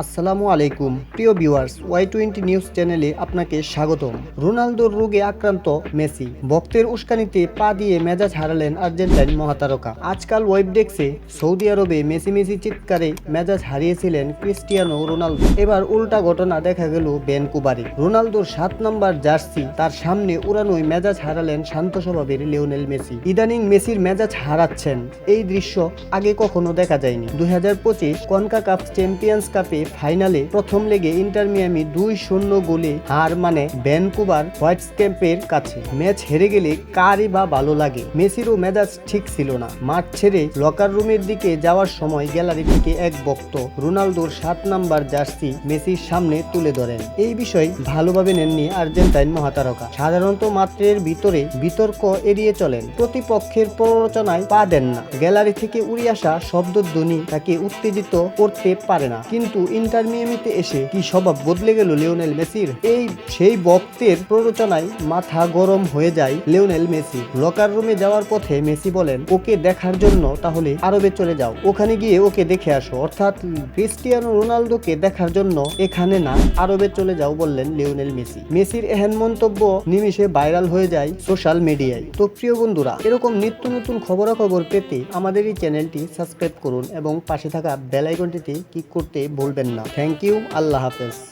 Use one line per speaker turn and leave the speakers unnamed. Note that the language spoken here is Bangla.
আসসালামু আলাইকুম। প্রিয় ভিউয়ার্স, ওয়াই টোয়েন্টি নিউজ চ্যানেলে আপনাকে স্বাগতম। রোনালদোর রোগে আক্রান্ত মেসি। ভক্তের উস্কানিতে পা দিয়ে মেজাজ হারালেন আর্জেন্টাইন মহাতারকা। আজকাল ওয়েব ডেস্কে সৌদি আরবে মেসি মেসি চিৎকারে মেজাজ হারিয়েছিলেন ক্রিস্টিয়ানো রোনালদো। এবার উল্টা ঘটনা দেখা গেল ভ্যানকুভারে রোনালদোর সাত নম্বর জার্সি তার সামনে উড়ানোই মেজাজ হারালেন শান্ত স্বভাবের লিওনেল মেসি। ইদানিং মেসির মেজাজ হারাচ্ছেন। এই দৃশ্য আগে কখনো দেখা যায়নি। দুই হাজার পঁচিশ কনকা কাপ চ্যাম্পিয়ন্স কাপে ফাইনালে প্রথম লেগে ইন্টার মিয়ামি দুই শূন্য গোলে হার মানে ভ্যানকুভার হোয়াইটস ক্যাম্পের কাছে। ম্যাচ হেরে গেলে কারই বা ভালো লাগে? মেসিরও মেজাজ ঠিক ছিল না। মাঠ ছেড়ে লকার রুমের দিকে যাওয়ার সময় গ্যালারি থেকে এক বক্ত রোনালদোর সাত নাম্বার জার্সি মেসির সামনে তুলে ধরেন। এই বিষয় ভালোভাবে নেননি আর্জেন্টাইন মহাতারকা। সাধারণত মাত্রের ভিতরে বিতর্ক এড়িয়ে চলেন। প্রতিপক্ষের প্ররোচনায় পা দেন না। গ্যালারি থেকে উড়ে আসা শব্দধ্বনি তাকে উত্তেজিত করতে পারে না। কিন্তু ইন্টার মিয়ামিতে এসে কি স্বভাব বদলে গেল লিওনেল মেসির? এই সেই বক্তের প্ররোচনায় মাথা গরম হয়ে যায় লিওনেল মেসি। লকার রুমে যাওয়ার পথে মেসি বলেন, ওকে দেখার জন্য তাহলে আরবে চলে যাও। ওখানে গিয়ে ওকে দেখে আসো। অর্থাৎ ক্রিস্টিয়ানো রোনালদোকে দেখার জন্য এখানে না, আরবে চলে যাও, বললেন লিওনেল মেসি। মেসির এহেন মন্তব্য নিমিশে ভাইরাল হয়ে যায় সোশ্যাল মিডিয়ায়। তো প্রিয় বন্ধুরা, এরকম নিত্য নতুন খবরাখবর পেতে আমাদের এই চ্যানেলটি সাবস্ক্রাইব করুন এবং পাশে থাকা বেল আইকনটিতে ক্লিক করতে ভুলবেন না থ্যাংক ইউ আল্লাহ হাফেজ